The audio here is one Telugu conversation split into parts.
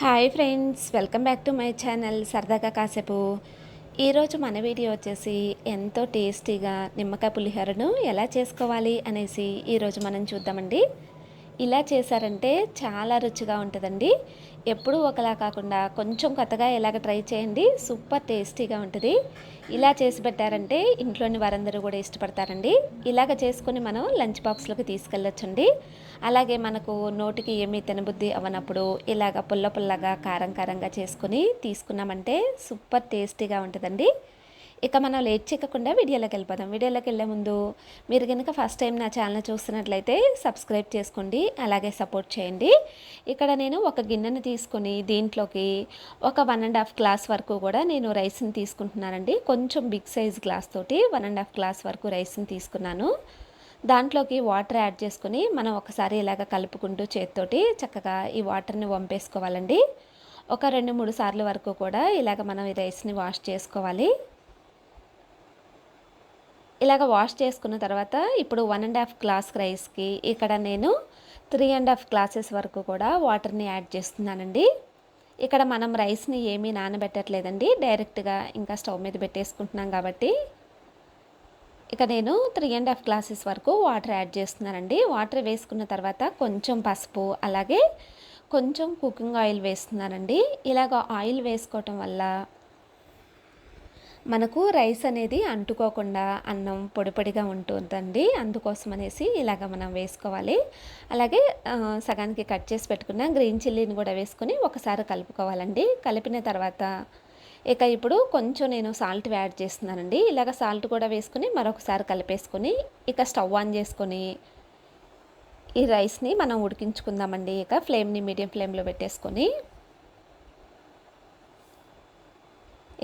Hi friends welcome back to my channel సరదాగా కాసేపు. ఈరోజు మన వీడియో వచ్చేసి ఎంతో టేస్టీగా నిమ్మకాయ పులిహోరను ఎలా చేసుకోవాలి అనేసి ఈరోజు మనం చూద్దామండి. ఇలా చేశారంటే చాలా రుచిగా ఉంటుందండి. ఎప్పుడూ ఒకలా కాకుండా కొంచెం కొత్తగా ఎలాగ ట్రై చేయండి. సూపర్ టేస్టీగా ఉంటుంది. ఇలా చేసి పెట్టారంటే ఇంట్లోని వారందరూ కూడా ఇష్టపడతారండి. ఇలాగ చేసుకుని మనం లంచ్ బాక్స్లోకి తీసుకెళ్ళొచ్చండి. అలాగే మనకు నోటికి ఏమీ తినబుద్ధి అవనప్పుడు ఇలాగ పుల్ల పుల్లగా కారం కారంగా చేసుకుని తీసుకున్నామంటే సూపర్ టేస్టీగా ఉంటుందండి. ఇక మనం లేట్ చేయకుండా వీడియోలోకి వెళ్ళిపోదాం. వీడియోలోకి వెళ్ళే ముందు మీరు కనుక ఫస్ట్ టైం నా ఛానల్ చూస్తున్నట్లయితే సబ్స్క్రైబ్ చేసుకోండి అలాగే సపోర్ట్ చేయండి. ఇక్కడ నేను ఒక గిన్నెను తీసుకొని దీంట్లోకి ఒక వన్ అండ్ హాఫ్ గ్లాస్ వరకు కూడా నేను రైస్ని తీసుకుంటున్నానండి. కొంచెం బిగ్ సైజ్ గ్లాస్ తోటి వన్ అండ్ హాఫ్ గ్లాస్ వరకు రైస్ని తీసుకున్నాను. దాంట్లోకి వాటర్ యాడ్ చేసుకొని మనం ఒకసారి ఇలాగ కలుపుకుంటూ చేతితోటి చక్కగా ఈ వాటర్ని వంపేసుకోవాలండి. ఒక రెండు మూడు సార్లు వరకు కూడా ఇలాగ మనం ఈ రైస్ని వాష్ చేసుకోవాలి. ఇలాగ వాష్ చేసుకున్న తర్వాత ఇప్పుడు వన్ అండ్ హాఫ్ గ్లాస్ రైస్కి ఇక్కడ నేను త్రీ అండ్ హాఫ్ గ్లాసెస్ వరకు కూడా వాటర్ని యాడ్ చేస్తున్నానండి. ఇక్కడ మనం రైస్ని ఏమీ నానబెట్టట్లేదండి. డైరెక్ట్గా ఇంకా స్టవ్ మీద పెట్టేసుకుంటున్నాం కాబట్టి. ఇక నేను త్రీ అండ్ హాఫ్ గ్లాసెస్ వరకు వాటర్ యాడ్ చేస్తున్నానండి. వాటర్ వేసుకున్న తర్వాత కొంచెం పసుపు అలాగే కొంచెం కుకింగ్ ఆయిల్ వేస్తున్నానండి. ఇలాగ ఆయిల్ వేసుకోవటం వల్ల మనకు రైస్ అనేది అంటుకోకుండా అన్నం పొడిపొడిగా ఉంటుందండి. అందుకోసం అనేసి ఇలాగ మనం వేసుకోవాలి. అలాగే సగానికి కట్ చేసి పెట్టుకున్న గ్రీన్ చిల్లీని కూడా వేసుకొని ఒకసారి కలుపుకోవాలండి. కలిపిన తర్వాత ఇక ఇప్పుడు కొంచెం నేను సాల్ట్ యాడ్ చేస్తున్నానండి. ఇలాగ సాల్ట్ కూడా వేసుకుని మరొకసారి కలిపేసుకొని ఇక స్టవ్ ఆన్ చేసుకొని ఈ రైస్ని మనం ఉడికించుకుందామండి. ఇక ఫ్లేమ్ని మీడియం ఫ్లేమ్లో పెట్టేసుకొని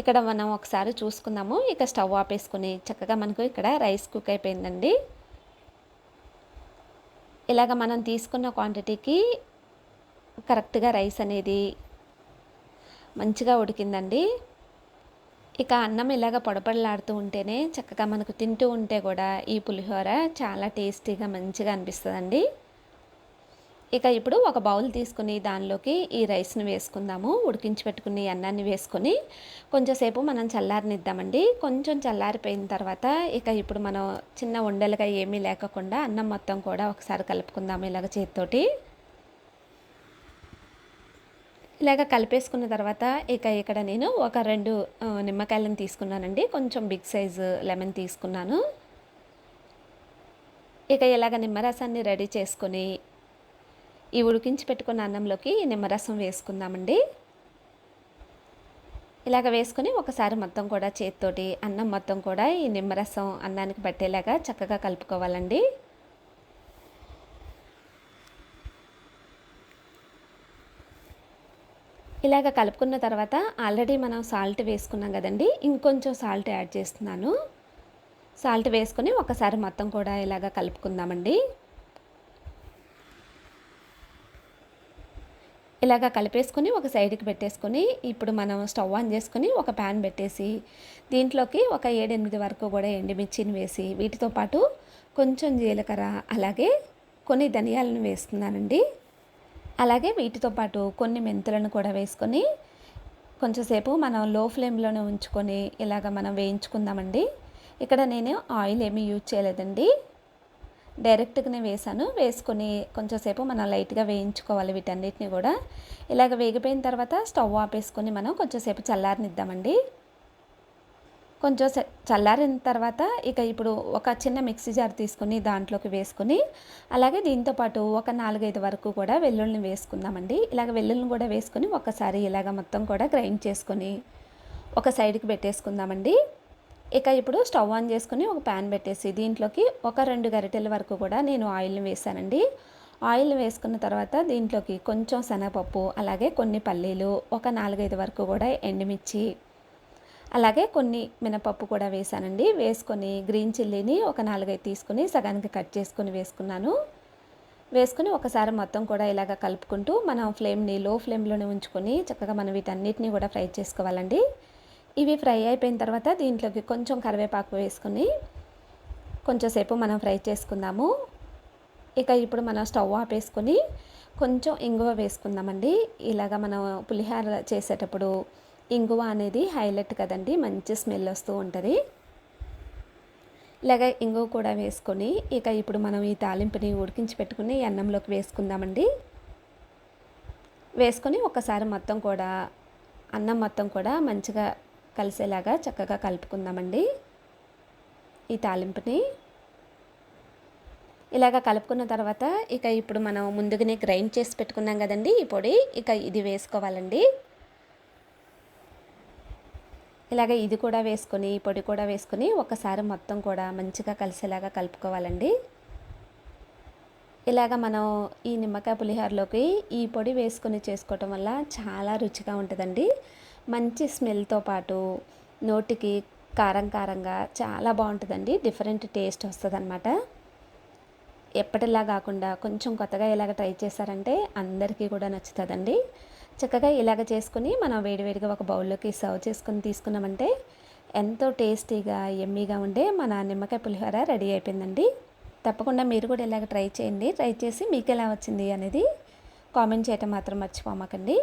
ఇక్కడ మనం ఒకసారి చూసుకుందాము. ఇక స్టవ్ ఆపేసుకుని చక్కగా మనకు ఇక్కడ రైస్ కుక్ అయిపోయిందండి. ఇలాగ మనం తీసుకున్న క్వాంటిటీకి కరెక్ట్గా రైస్ అనేది మంచిగా ఉడికిందండి. ఇక అన్నం ఇలాగ పొడపడలాడుతూ ఉంటేనే చక్కగా మనకు తింటూ ఉంటే కూడా ఈ పులిహోర చాలా టేస్టీగా మంచిగా అనిపిస్తుందండి. ఇక ఇప్పుడు ఒక బౌల్ తీసుకుని దానిలోకి ఈ రైస్ని వేసుకుందాము. ఉడికించి పెట్టుకుని అన్నాన్ని వేసుకొని కొంచెంసేపు మనం చల్లారనిద్దామండి. కొంచెం చల్లారిపోయిన తర్వాత ఇక ఇప్పుడు మనం చిన్న ఉండలుగా ఏమీ లేకుండా అన్నం మొత్తం కూడా ఒకసారి కలుపుకుందాము ఇలాగ చేతితోటి. ఇలాగ కలిపేసుకున్న తర్వాత ఇక ఇక్కడ నేను ఒక రెండు నిమ్మకాయలను తీసుకున్నానండి. కొంచెం బిగ్ సైజు లెమన్ తీసుకున్నాను. ఇక ఇలాగ నిమ్మరసాన్ని రెడీ చేసుకొని ఈ ఉడికించి పెట్టుకున్న అన్నంలోకి నిమ్మరసం వేసుకుందామండి. ఇలాగ వేసుకొని ఒకసారి మొత్తం కూడా చేతితోటి అన్నం మొత్తం కూడా ఈ నిమ్మరసం అన్నానికి పట్టేలాగా చక్కగా కలుపుకోవాలండి. ఇలాగ కలుపుకున్న తర్వాత ఆల్రెడీ మనం సాల్ట్ వేసుకున్నాం కదండి ఇంకొంచెం సాల్ట్ యాడ్ చేస్తున్నాను. సాల్ట్ వేసుకొని ఒకసారి మొత్తం కూడా ఇలాగ కలుపుకుందామండి. ఇలాగ కలిపేసుకొని ఒక సైడ్కి పెట్టేసుకొని ఇప్పుడు మనం స్టవ్ ఆన్ చేసుకొని ఒక ప్యాన్ పెట్టేసి దీంట్లోకి ఒక ఏడెనిమిది వరకు కూడా ఎండుమిర్చిని వేసి వీటితో పాటు కొంచెం జీలకర్ర అలాగే కొన్ని ధనియాలను వేస్తున్నానండి. అలాగే వీటితో పాటు కొన్ని మెంతులను కూడా వేసుకొని కొంచెంసేపు మనం లో ఫ్లేమ్లోనే ఉంచుకొని ఇలాగ మనం వేయించుకుందామండి. ఇక్కడ నేను ఆయిల్ ఏమీ యూజ్ చేయలేదండి. డైరెక్ట్గానే వేసాను వేసుకొని కొంచెంసేపు మనం లైట్గా వేయించుకోవాలి వీటన్నిటిని కూడా. ఇలాగ వేగిపోయిన తర్వాత స్టవ్ ఆపేసుకొని మనం కొంచెంసేపు చల్లారనిద్దామండి. కొంచెం చల్లారిన తర్వాత ఇక ఇప్పుడు ఒక చిన్న మిక్సీ జార్ తీసుకొని దాంట్లోకి వేసుకొని అలాగే దీంతోపాటు ఒక నాలుగైదు వరకు కూడా వెల్లుల్ని వేసుకుందామండి. ఇలాగ వెల్లుల్ని కూడా వేసుకొని ఒకసారి ఇలాగ మొత్తం కూడా గ్రైండ్ చేసుకొని ఒక సైడ్కి పెట్టేసుకుందామండి. ఇక ఇప్పుడు స్టవ్ ఆన్ చేసుకుని ఒక ప్యాన్ పెట్టేసి దీంట్లోకి ఒక రెండు గరిటెల వరకు కూడా నేను ఆయిల్ని వేసానండి ఆయిల్ వేసుకున్న తర్వాత దీంట్లోకి కొంచెం శనగపప్పు అలాగే కొన్ని పల్లీలు ఒక నాలుగైదు వరకు కూడా ఎండుమిర్చి అలాగే కొన్ని మినపప్పు కూడా వేసానండి వేసుకొని గ్రీన్ చిల్లీని ఒక నాలుగైదు తీసుకుని సగానికి కట్ చేసుకుని వేసుకున్నాను. వేసుకుని ఒకసారి మొత్తం కూడా ఇలాగ కలుపుకుంటూ మనం ఫ్లేమ్ని లో ఫ్లేమ్లోనే ఉంచుకొని చక్కగా మనం వీటన్నిటిని కూడా ఫ్రై చేసుకోవాలండి. ఇవి ఫ్రై అయిపోయిన తర్వాత దీంట్లోకి కొంచెం కరివేపాకు వేసుకొని కొంచెంసేపు మనం ఫ్రై చేసుకుందాము. ఇక ఇప్పుడు మనం స్టవ్ ఆపేసుకొని కొంచెం ఇంగువ వేసుకుందామండి. ఇలాగ మనం పులిహోర చేసేటప్పుడు ఇంగువ అనేది హైలైట్ కదండి మంచి స్మెల్ వస్తూ ఉంటుంది. ఇలాగ ఇంగువ కూడా వేసుకొని ఇక ఇప్పుడు మనం ఈ తాలింపుని ఉడికించి పెట్టుకుని అన్నంలోకి వేసుకుందామండి. వేసుకొని ఒకసారి మొత్తం కూడా అన్నం మొత్తం కూడా మంచిగా కలిసేలాగా చక్కగా కలుపుకుందామండి. ఈ తాలింపుని. ఇలాగ కలుపుకున్న తర్వాత ఇక ఇప్పుడు మనం ముందుగానే గ్రైండ్ చేసి పెట్టుకున్నాం కదండి ఈ పొడి. ఇక ఇది వేసుకోవాలండి. ఇలాగ ఇది కూడా వేసుకొని ఈ పొడి కూడా వేసుకొని ఒకసారి మొత్తం కూడా మంచిగా కలిసేలాగా కలుపుకోవాలండి. ఇలాగ మనం ఈ నిమ్మకాయ పులిహోరలోకి ఈ పొడి వేసుకొని చేసుకోవటం వల్ల చాలా రుచిగా ఉంటుందండి. మంచి స్మెల్తో పాటు నోటికి కారం కారంగా చాలా బాగుంటుందండి. డిఫరెంట్ టేస్ట్ వస్తుంది అనమాట ఎప్పటిలా కాకుండా కొంచెం కొత్తగా ఇలాగ ట్రై చేశారంటే అందరికీ కూడా నచ్చుతుందండి. చక్కగా ఇలాగ చేసుకుని మనం వేడివేడిగా ఒక బౌల్లోకి సర్వ్ చేసుకుని తీసుకున్నామంటే ఎంతో టేస్టీగా ఎమ్మీగా ఉండే మన నిమ్మకాయ పులిహోర రెడీ అయిపోయిందండి. తప్పకుండా మీరు కూడా ఇలాగ ట్రై చేయండి. ట్రై చేసి మీకు ఎలా వచ్చింది అనేది కామెంట్ చేయటం మాత్రం మర్చిపోమాకండి.